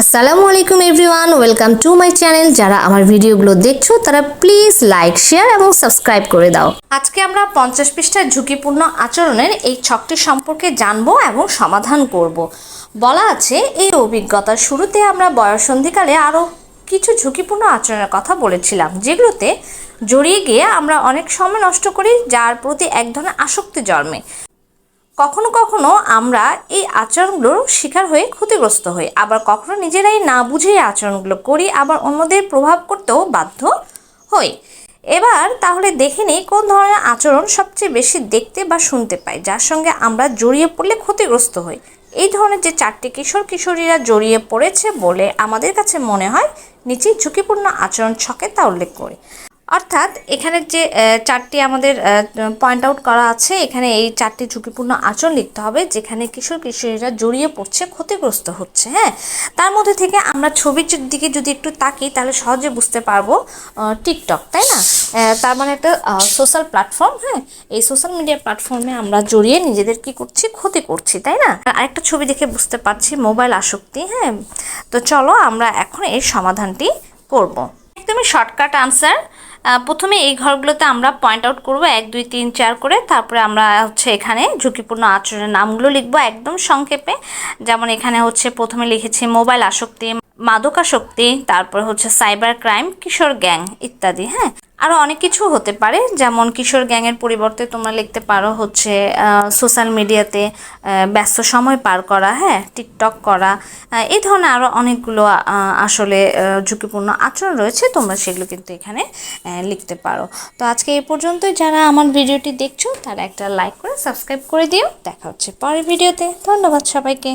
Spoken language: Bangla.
আসসালামু আলাইকুম everyone, welcome to my channel. যারা আমার ভিডিওগুলো দেখছ, তারা প্লিজ লাইক, শেয়ার এবং সাবস্ক্রাইব করে দাও। আজকে আমরা পঞ্চাশ পৃষ্ঠার ঝুঁকিপূর্ণ আচরণের এই ছকটি সম্পর্কে জানব এবং সমাধান করব। বলা আছে, এই অভিজ্ঞতার শুরুতে আমরা বয়সন্ধিকালে আরও কিছু ঝুঁকিপূর্ণ আচরণের কথা বলেছিলাম, যেগুলোতে জড়িয়ে গিয়ে আমরা অনেক সময় নষ্ট করি, যার প্রতি এক ধরনের আসক্তি জন্মে। কখনো কখনো আমরা এই আচরণগুলোর শিকার হয়ে ক্ষতিগ্রস্ত হই। আবার কখনো নিজেরাই না বুঝে আচরণগুলো করি, আবার অন্যদের প্রভাব করতেও বাধ্য হই। এবার তাহলে দেখে নিই কোন ধরনের আচরণ সবচেয়ে বেশি দেখতে বা শুনতে পাই, যার সঙ্গে আমরা জড়িয়ে পড়লে ক্ষতিগ্রস্ত হই। এই ধরনের যে চারটি কিশোর কিশোরীরা জড়িয়ে পড়েছে বলে আমাদের কাছে মনে হয়, নিচেই ঝুঁকিপূর্ণ আচরণ ছকে তা উল্লেখ করি। অর্থাৎ এখানে যে চারটি আমাদের পয়েন্ট আউট করা আছে, এখানে এই চারটি ঝুঁকিপূর্ণ আচরণ লিখতে হবে, যেখানে কিশোর কিশোরীরা জড়িয়ে পড়ছে, ক্ষতিগ্রস্ত হচ্ছে হ্যাঁ? তার মধ্যে থেকে আমরা ছবির দিকে যদি একটু তাকি তাহলে সহজে বুঝতে পারব টিকটক তাই না? তার মানে একটা সোশ্যাল প্ল্যাটফর্ম হ্যাঁ? এই সোশ্যাল মিডিয়া প্ল্যাটফর্মে আমরা জড়িয়ে নিজেদের কি করছি? ক্ষতি করছি, তাই না? আরেকটা ছবি দেখে বুঝতে পারছি মোবাইল আসক্তি হ্যাঁ? তো চলো আমরা এখন এর সমাধানটি করব। একদমই শর্টকাট আনসার প্রথমে এই ঘরগুলোতে আমরা পয়েন্ট আউট করব, এক, দুই, তিন, চার করে। তারপরে আমরা হচ্ছে এখানে ঝুঁকিপূর্ণ আচরণের নামগুলো লিখব একদম সংক্ষেপে। যেমন এখানে হচ্ছে প্রথমে লিখেছি মোবাইল আসক্তি, মাদকাসক্তি, তারপর হচ্ছে সাইবার ক্রাইম, কিশোর গ্যাং ইত্যাদি হ্যাঁ? আরও অনেক কিছু হতে পারে, যেমন কিশোর গ্যাংয়ের পরিবর্তে তোমরা লিখতে পারো হচ্ছে সোশ্যাল মিডিয়াতে ব্যস্ত সময় পার করা হ্যাঁ টিকটক করা এই ধরনের আরও অনেকগুলো আসলে ঝুঁকিপূর্ণ আচরণ রয়েছে, তোমরা সেগুলো কিন্তু এখানে লিখতে পারো। তো আজকে এ পর্যন্তই, যারা আমার ভিডিওটি দেখছ, তারা একটা লাইক করে সাবস্ক্রাইব করে দিও। দেখা হচ্ছে পরের ভিডিওতে। ধন্যবাদ সবাইকে।